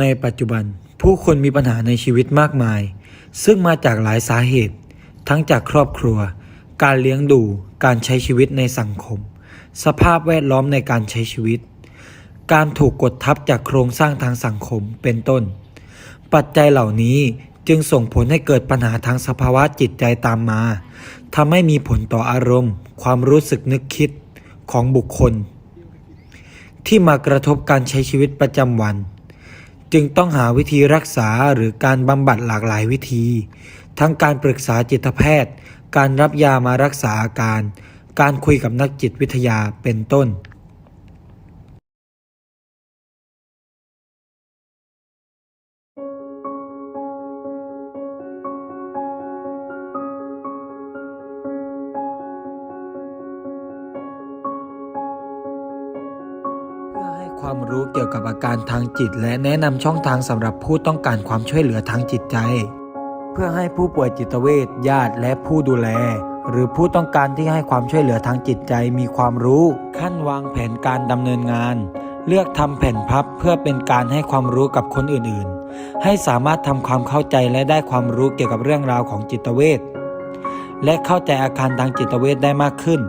ในปัจจุบันผู้คนมีปัญหาในชีวิตมากมาย ซึ่งมาจากหลายสาเหตุ ทั้งจากครอบครัว การเลี้ยงดู การใช้ชีวิตในสังคม สภาพแวดล้อมในการใช้ชีวิต การถูกกดทับจากโครงสร้างทางสังคมเป็นต้น ปัจจัยเหล่านี้จึงส่งผลให้เกิดปัญหาทางสภาวะจิตใจตามมาทำให้มีผลต่ออารมณ์ ความรู้สึกนึกคิดของบุคคล ที่มากระทบการใช้ชีวิตประจำวัน จึงต้องหาวิธีรักษาหรือการบำบัดหลากหลายวิธี ทั้งการปรึกษาจิตแพทย์ การรับยามารักษาอาการ การคุยกับนักจิตวิทยาเป็นต้น ความรู้เกี่ยวกับอาการทางจิต และแนะนำช่องทางสำหรับผู้ต้องการความช่วยเหลือทางจิตใจ เพื่อให้ผู้ป่วยจิตเวชญาติและผู้ดูแล หรือผู้ต้องการที่ให้ความช่วยเหลือทางจิตใจมีความรู้ ขั้นวางแผนการดำเนินงาน เลือกทำแผ่นพับเพื่อเป็นการให้ความรู้กับคนอื่นๆ ให้สามารถทำความเข้าใจและได้ความรู้เกี่ยวกับเรื่องราวของจิตเวชและเข้าใจอาการทางจิตเวชได้มากขึ้น